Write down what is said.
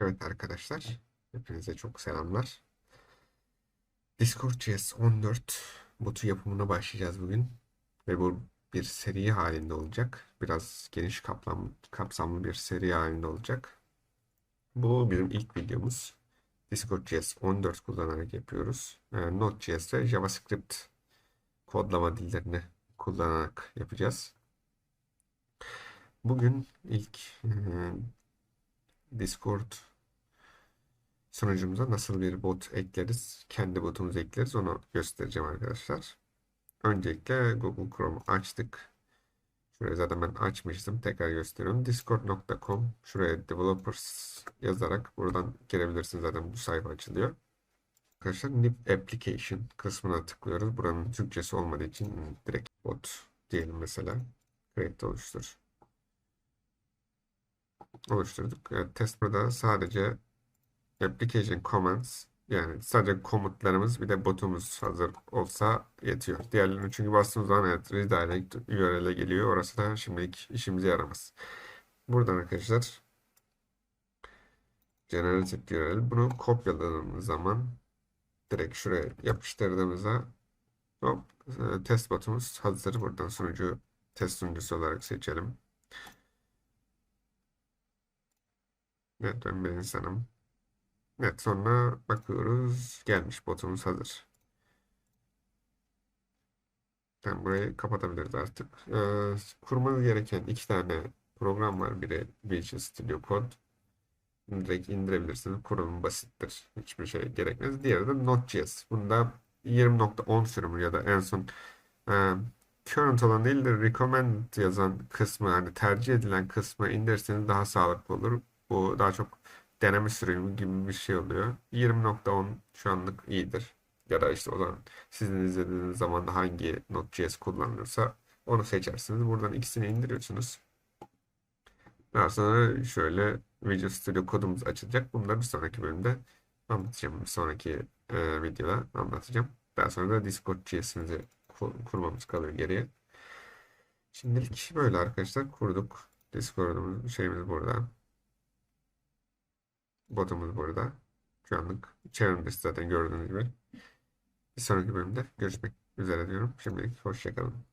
Evet arkadaşlar, hepinize çok selamlar. Discord.js 14 botu yapımına başlayacağız bugün. Ve bu bir seri halinde olacak. Biraz geniş kaplam, kapsamlı bir seri halinde olacak. Bu bizim ilk videomuz. Discord.js 14 kullanarak yapıyoruz. Ee, Node.js ve JavaScript kodlama dillerini kullanarak yapacağız. Bugün ilk e, Discord sunucumuza nasıl bir bot ekleriz, kendi botumuzu ekleriz onu göstereceğim arkadaşlar. Öncelikle Google Chrome'u açtık. Şuraya zaten ben açmıştım. Tekrar gösteriyorum. Discord.com Şuraya developers yazarak buradan girebilirsiniz. Zaten bu sayfa açılıyor. Arkadaşlar New Application kısmına tıklıyoruz. Buranın Türkçesi olmadığı için direkt bot diyelim mesela. Create oluştur. Oluşturduk. Evet, test burada sadece application commands yani sadece komutlarımız bir de botumuz hazır olsa yetiyor. Diğerlerini çünkü bastığımız zaman evet redirect URL'e geliyor. Orası da şimdilik işimize yaramaz. Buradan arkadaşlar generative URL bunu kopyaladığımız zaman direkt şuraya yapıştırdığımızda hop, e, test botumuz hazır. Buradan sunucu test sunucusu olarak seçelim. Evet ben bir insanım. Evet sonra bakıyoruz. Gelmiş botumuz hazır. Tamam burayı kapatabiliriz artık. Ee, kurmanız gereken iki tane program var. Biri Visual Studio Code. Direkt indirebilirsiniz. Kurulum basittir. Hiçbir şey gerekmez. Diğeri de Node.js. Bunda 20.10 sürümü ya da en son e, current olan değil de recommend yazan kısmı hani tercih edilen kısmı indirirseniz daha sağlıklı olur. Bu daha çok deneme sürümü gibi bir şey oluyor. 20.10 şu anlık iyidir. Ya da işte o zaman sizin izlediğiniz zaman hangi Node.js kullanılırsa onu seçersiniz. Buradan ikisini indiriyorsunuz. Daha sonra şöyle Visual Studio kodumuz açılacak. Bunları bir sonraki bölümde anlatacağım. Bir sonraki e, videoda anlatacağım. Daha sonra da Discord.js'imizi kur kurmamız kalıyor geriye. Şimdilik böyle arkadaşlar kurduk. Discord'umuz şeyimiz burada. Botumuz burada. Şu anlık çevremde zaten gördüğünüz gibi. Bir sonraki bölümde görüşmek üzere diyorum. Şimdilik hoşçakalın.